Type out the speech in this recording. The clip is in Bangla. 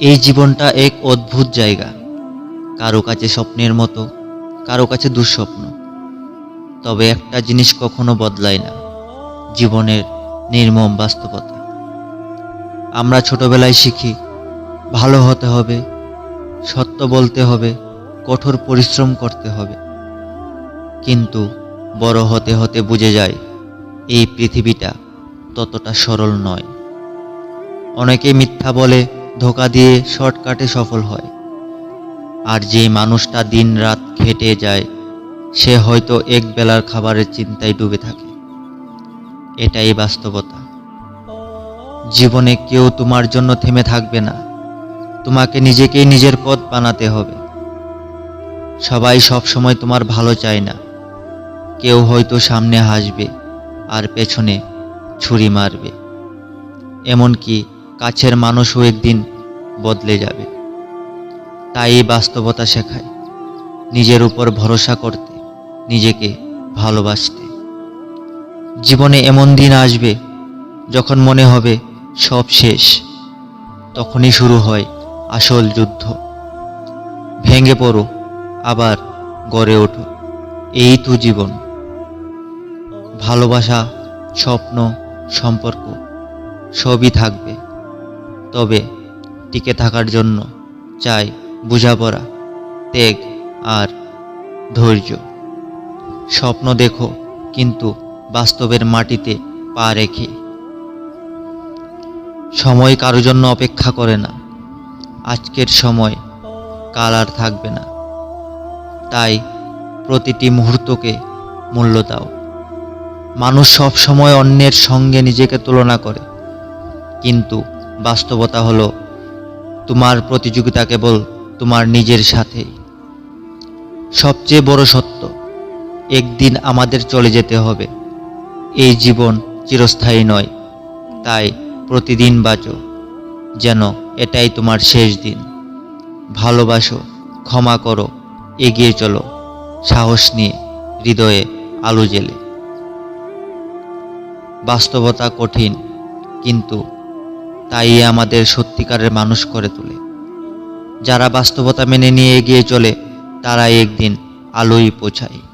এই জীবনটা এক অদ্ভুত জায়গা। কারও কাছে স্বপ্নের মতো, কারও কাছে দুঃস্বপ্ন। তবে একটা জিনিস কখনো বদলায় না, জীবনের নির্মম বাস্তবতা। আমরা ছোটবেলায় শিখি, ভালো হতে হবে, সত্য বলতে হবে, কঠোর পরিশ্রম করতে হবে। কিন্তু বড় হতে হতে বুঝে যায়, এই পৃথিবীটা ততটা সরল নয়। অনেকে মিথ্যা বলে ধোকা দিয়ে শর্টকাটে সফল হয়। আর যে মানুষটা দিন রাত খেটে যায়, সে হয়তো এক বেলার খাবারের চিন্তায় ডুবে থাকে। এটাই বাস্তবতা। জীবনে কেউ তোমার জন্য থেমে থাকবে না। তোমাকে নিজেকেই নিজের পথ বানাতে হবে। সবাই সব সময় তোমার ভালো চায় না। কেউ হয়তো সামনে হাসবে আর পেছনে ছুরি মারবে। এমনকি কাছের মানুষও একদিন বদলে যাবে। তাই এই বাস্তবতা শেখায় নিজের উপর ভরসা করতে, নিজেকে ভালোবাসতে। জীবনে এমন দিন আসবে যখন মনে হবে সব শেষ, তখনই শুরু হয় আসল যুদ্ধ। ভেঙে পড়ো, আবার গড়ে ওঠো, এই তো জীবন। ভালোবাসা, স্বপ্ন, সম্পর্ক, সবই থাকবে। তবে টিকে থাকার জন্য চাই বোঝাপড়া, ত্যাগ আর ধৈর্য। স্বপ্ন দেখো, কিন্তু বাস্তবের মাটিতে পা রেখে। সময় কারও জন্য অপেক্ষা করে না। আজকের সময় কাল আর থাকবে না। তাই প্রতিটি মুহূর্তকে মূল্য দাও। মানুষ সব সময় অন্যের সঙ্গে নিজেকে তুলনা করে, কিন্তু বাস্তবতা হলো, তোমার প্রতিযোগিতা কেবল তোমার নিজের সাথেই সবচেয়ে বড় সত্য, একদিন আমাদের চলে যেতে হবে। এই জীবন চিরস্থায়ী নয়, তাই প্রতিদিন বাঁচো, যেন এটাই তোমার শেষ দিন। ভালোবাসো, ক্ষমা করো, এগিয়ে চলো, সাহস নিয়ে, হৃদয়ে আলো জেলে। বাস্তবতা কঠিন, কিন্তু তাই আমাদের সত্যিকারের মানুষ করে তোলে। যারা বাস্তবতা মেনে নিয়ে এগিয়ে চলে, তারাই একদিন আলোই পৌঁছায়।